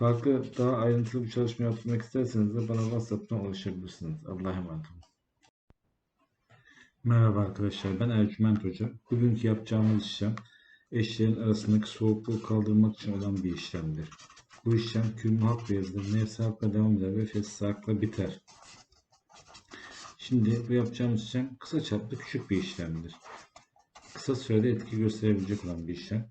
Farklı daha ayrıntılı bir çalışma yapmak isterseniz de bana WhatsApp'tan ulaşabilirsiniz. Allah'a emanet olun. Merhaba arkadaşlar ben Ercüment Hoca. Bugünkü yapacağımız işlem eşlerin arasındaki soğukluğu kaldırmak için olan bir işlemdir. Bu işlem külmü hakla yazılır, nefsi devam eder ve fesli hakla biter. Şimdi bu yapacağımız işlem kısa çaplı küçük bir işlemdir. Kısa sürede etki gösterebilecek olan bir işlem.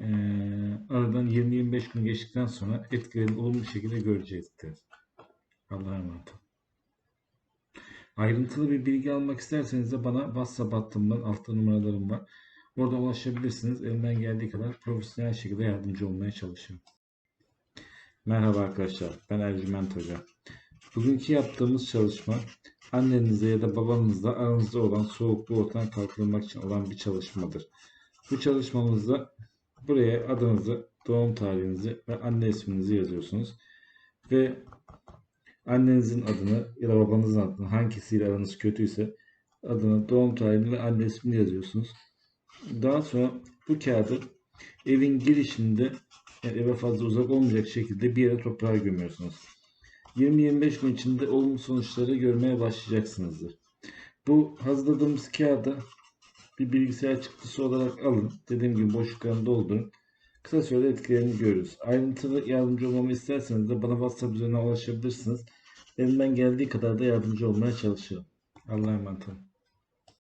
Ee, aradan 20-25 gün geçtikten sonra etkilerini olumlu şekilde görecektir. Allah'a emanet. Ayrıntılı bir bilgi almak isterseniz de bana WhatsApp hattımdan altta numaralarım var. Orada ulaşabilirsiniz. Elimden geldiği kadar profesyonel şekilde yardımcı olmaya çalışıyorum. Merhaba arkadaşlar. Ben Ercüment Hoca. Bugünkü yaptığımız çalışma annenizle ya da babanızla aranızda olan soğukluğu ortadan kaldırmak için olan bir çalışmadır. Bu çalışmamızda buraya adınızı, doğum tarihinizi ve anne isminizi yazıyorsunuz. Ve annenizin adını ya da babanızın adını hangisiyle aranız kötüyse adını, doğum tarihini ve anne ismini yazıyorsunuz. Daha sonra bu kağıdı evin girişinde yani eve fazla uzak olmayacak şekilde bir yere toprağa gömüyorsunuz. 20-25 gün içinde olumlu sonuçları görmeye başlayacaksınızdır. Bu hazırladığımız kağıdı bir bilgisayar çıktısı olarak alın. Dediğim gibi boşluklarını doldurun. Kısa sürede etkilerini görürüz. Ayrıntılı yardımcı olmamı isterseniz de bana WhatsApp üzerinden ulaşabilirsiniz. Elimden geldiği kadar da yardımcı olmaya çalışıyorum. Allah'a emanet olun.